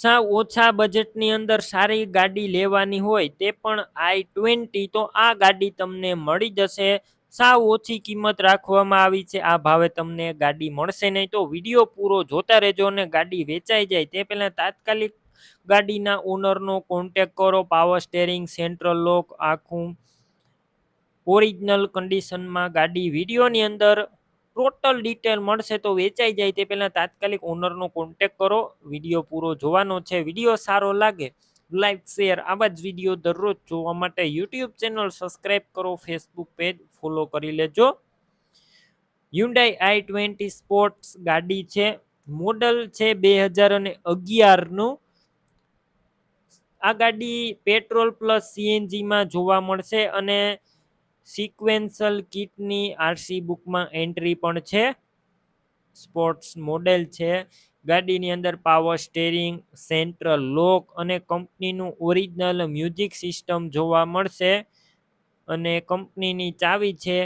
સાવ ઓછા બજેટની અંદર સારી ગાડી લેવાની હોય તે પણ આઈ ટ્વેન્ટી તો આ ગાડી તમને મળી જશે. સાવ ઓછી કિંમત રાખવામાં આવી છે. આ ભાવે તમને ગાડી મળશે નહીં તો વીડિયો પૂરો જોતા રહેજો અને ગાડી વેચાઈ જાય. તે પહેલાં તાત્કાલિક ગાડીના ઓનરનો કોન્ટેક કરો. પાવર સ્ટેરિંગ સેન્ટ્રલ લોક આખું ઓરિજિનલ કન્ડિશનમાં ગાડી વિડીયોની અંદર ટોટલ ડિટેલ મળશે તો વેચાઈ જાય તે પહેલાં તાત્કાલિક ઓનરનો કોન્ટેક કરો. વીડિયો પૂરો જોવાનો છે. વીડિયો સારો લાગે, લાઈક, શેર આવા જ વીડિયો દરરોજ જોવા માટે યુટ્યુબ ચેનલ સબસ્ક્રાઈબ કરો, ફેસબુક પેજ ફોલો કરી લેજો. યુન્ડાઈ આઈ ટ્વેન્ટી સ્પોર્ટ્સ ગાડી છે. મોડલ છે બે હજાર અને અગિયારનું. આ ગાડી પેટ્રોલ પ્લસ સીએનજીમાં જોવા મળશે અને સિક્વેન્સલ કિટની આરસી બુકમાં એન્ટ્રી પણ છે. સ્પોર્ટ્સ મોડેલ છે. ગાડીની અંદર પાવર સ્ટેરિંગ સેન્ટ્રલ લોક અને કંપનીનું ઓરિજિનલ મ્યુઝિક સિસ્ટમ જોવા મળશે. અને કંપનીની ચાવી છે.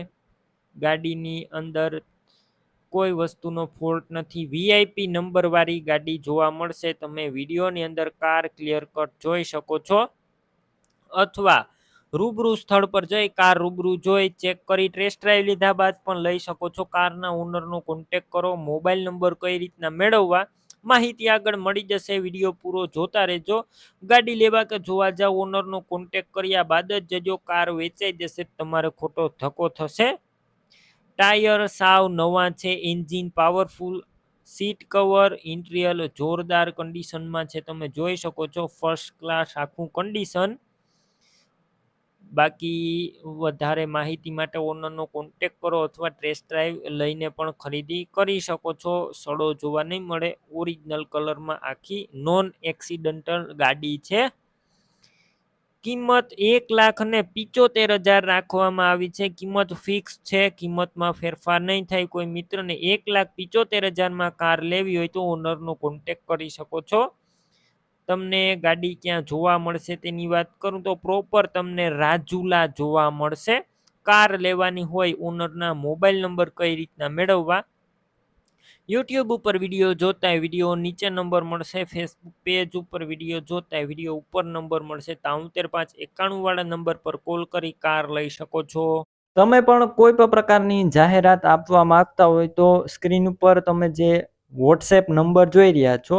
ગાડીની અંદર કોઈ વસ્તુનો ફોલ્ટ નથી. વીઆઈપી નંબરવાળી ગાડી જોવા મળશે. તમે વિડીયોની અંદર કાર ક્લિયર કટ જોઈ શકો છો. અથવા રૂબરૂ સ્થળ પર જઈ કાર રૂબરૂ જોઈ, ચેક કરી ટેસ્ટ ડ્રાઈવ લીધા બાદ પણ લઈ શકો છો. કારના ઓનરનો કોન્ટેક કરો મોબાઈલ નંબર કઈ રીતના મેળવવા, માહિતી આગળ મળી જશે. વીડિયો પૂરો જોતા રહેજો. ગાડી લેવા કે જોવા જાવ ઓનરનો કોન્ટેક કર્યા બાદ જ જજો. કાર વેચાઈ જશે, તમારે ખોટો ધક્કો થશે. ટાયર સાવ નવા છે engine powerful seat cover interior જોરદાર કન્ડિશનમાં છે. તમે જોઈ શકો છો ફર્સ્ટ ક્લાસ આખું કન્ડિશન બાકી વધારે માહિતી માટે ઓનરનો કોન્ટેક કરો અથવા ટેસ્ટ ડ્રાઈવ લઈને પણ ખરીદી કરી શકો છો. સડો જોવા નહીં મળે. ઓરિજિનલ કલરમાં આખી નોન એક્સિડન્ટલ ગાડી છે. કિંમત એક લાખ ને પિચોતેર હજાર રાખવામાં આવી છે. કિંમત ફિક્સ છે. કિંમતમાં ફેરફાર નહીં થાય. કોઈ મિત્રને એક લાખ પિચોતેર હજારમાં કાર લેવી હોય તો ઓનરનો કોન્ટેક કરી શકો છો. તમને ગાડી ક્યાં જોવા મળશે તેની વાત કરું તો પ્રોપર તમને રાજુલા જોવા મળશે. કાર લેવાની હોય ઓનરના મોબાઈલ નંબર કઈ રીતના મેળવવા? યુટ્યુબ ઉપર વીડિયો જોતા વીડિયો નીચે નંબર મળશે ફેસબુક પેજ ઉપર વીડિયો જોતા વીડિયો ઉપર નંબર મળશે. તાઉતેર પાંચ એકાણું વાળા નંબર પર કોલ કરી કાર લઈ શકો છો. તમે પણ કોઈ પણ પ્રકારની જાહેરાત આપવા માંગતા હોય તો સ્ક્રીન ઉપર તમે જે વોટ્સએપ નંબર જોઈ રહ્યા છો